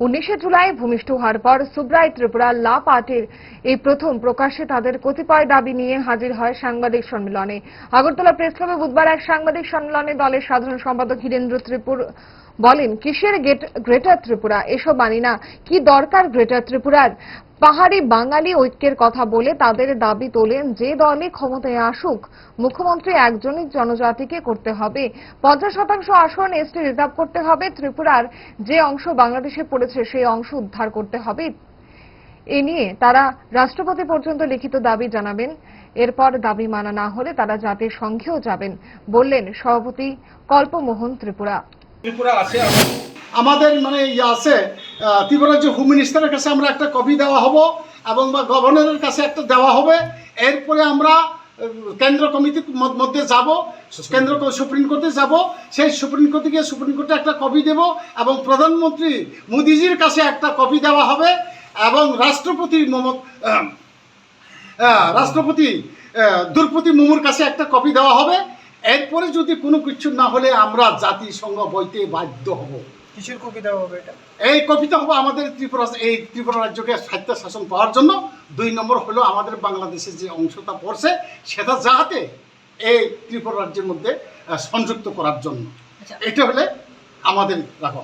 উনিশে জুলাই ভূমিষ্ঠ হওয়ার পর সুব্রাই ত্রিপুরা লা পার্টির এই প্রথম প্রকাশ্যে তাদের কতিপয় দাবি নিয়ে হাজির হয় সাংবাদিক সম্মেলনে। আগরতলা প্রেস ক্লাবে বুধবার এক সাংবাদিক সম্মেলনে দলের সাধারণ সম্পাদক হীরেন্দ্র ত্রিপুর বলেন, কিসের গেট- গ্রেটার ত্রিপুরা? এসব মানি না। কি দরকার গ্রেটার ত্রিপুরার? পাহাড়ি বাঙালি ঐক্যের কথা বলে তাদের দাবি তোলেন যে দলে ক্ষমতায় আসুক, মুখ্যমন্ত্রী একজনই জনজাতিকে করতে হবে। পঞ্চাশ শতাংশ আসন এসটি রিজার্ভ করতে হবে, ত্রিপুরার যে অংশ বাংলাদেশে পড়েছে সেই অংশ উদ্ধার করতে হবে। এ নিয়ে তারা রাষ্ট্রপতি পর্যন্ত লিখিত দাবি জানাবেন। এরপর দাবি মানা না হলে তারা জাতির সংঘেও যাবেন, বললেন সভাপতি কল্পমোহন ত্রিপুরা। ত্রিপুরা আছে, আমাদের মানে ইয়ে আছে ত্রিপুরার যে হোম মিনিস্টারের কাছে আমরা একটা কপি দেওয়া হব এবং বা গভর্নরের কাছে একটা দেওয়া হবে। এরপরে আমরা কেন্দ্র কমিটির মধ্যে যাব কেন্দ্র সুপ্রিম কোর্টে যাব। সেই সুপ্রিম কোর্টে গিয়ে সুপ্রিম কোর্টে একটা কপি দেব এবং প্রধানমন্ত্রী মোদিজির কাছে একটা কপি দেওয়া হবে এবং রাষ্ট্রপতি মমত রাষ্ট্রপতি দ্রৌপদী মুর্মুর কাছে একটা কপি দেওয়া হবে। এরপরে যদি কোনো কিছু না হলে আমরা জাতিসংঘ বইতে বাধ্য হব। কিসের দেওয়া হবে এটা? এই কবিতা হবে আমাদের ত্রিপুরা এই ত্রিপুরা রাজ্যকে স্বায়ত্ত শাসন পাওয়ার জন্য। দুই নম্বর হলো আমাদের বাংলাদেশের যে অংশটা পড়ছে সেটা যাহাতে এই ত্রিপুরা রাজ্যের মধ্যে সংযুক্ত করার জন্য। এটা হলে আমাদের রাখো।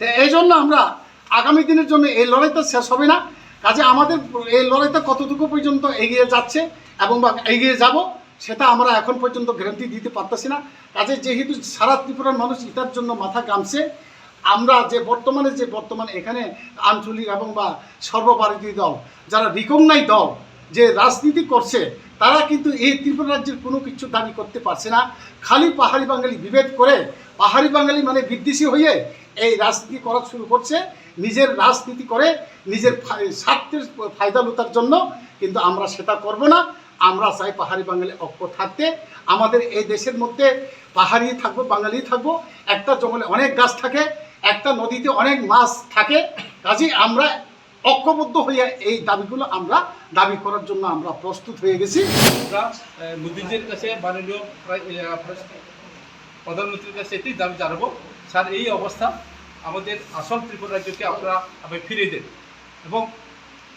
তো এই জন্য আমরা আগামী দিনের জন্য এই লড়াইটা শেষ হবে না। কাজে আমাদের এই লড়াইটা কতটুকু পর্যন্ত এগিয়ে যাচ্ছে এবং বা এগিয়ে যাব সেটা আমরা এখন পর্যন্ত গ্যারান্টি দিতে পারতেছি না। কাজে যেহেতু সারা ত্রিপুরার মানুষ এটার জন্য মাথা গামছে আমরা যে বর্তমানে যে বর্তমানে এখানে আঞ্চলিক এবং বা সর্বভারতীয় দল, যারা রিকগনাই দল, যে রাজনীতি করছে, তারা কিন্তু এই ত্রিপুরা রাজ্যের কোনো কিছু দাবি করতে পারছে না। খালি পাহাড়ি বাঙালি বিভেদ করে, পাহাড়ি বাঙালি মানে বিদ্বেষী হয়ে এই রাজনীতি করা শুরু করছে। নিজের রাজনীতি করে, নিজের স্বার্থের ফায়দা লুতার জন্য কিন্তু আমরা সেটা করব না। আমরা চাই পাহাড়ি বাঙালি ঐক্য থাকতে। আমাদের এই দেশের মধ্যে পাহাড়ি থাকব বাঙালি থাকব। একটা জঙ্গলে অনেক গাছ থাকে একটা নদীতে অনেক মাছ থাকে কাজেই আমরা ঐক্যবদ্ধ হয়ে এই দাবিগুলো আমরা দাবি করার জন্য আমরা প্রস্তুত হয়ে গেছি। আহ, কাছে মাননীয় প্রধানমন্ত্রীর কাছে এটাই দাবি জানাব স্যার এই অবস্থা আমাদের আসল ত্রিপুরা রাজ্যকে আপনারা আবার ফিরিয়ে দেন। এবং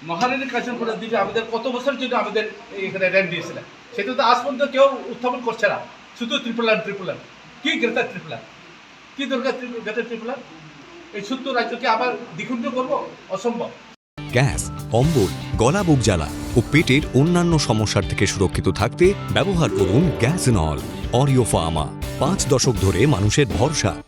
মহারানীর কাছে করে দিবে আমাদের কত বছর জন্য আমাদের এখানে র্যান্ড দিয়েছিলেন। সেটা তো আজ পর্যন্ত কেউ উত্থাপন করছে না শুধু ত্রিপুলান ত্রিপুলান কি গ্রেটার ত্রিপুলান কি দরকার গ্রেটার ত্রিপুলান এই ছোট্ট রাজ্যকে আবার দ্বিখণ্ড করব? অসম্ভব। গ্যাস অম্বল গলা বুক জ্বালা ও পেটের অন্যান্য সমস্যার থেকে সুরক্ষিত থাকতে ব্যবহার করুন গ্যাস নল অরিও ফার্মা পাঁচ দশক ধরে মানুষের ভরসা।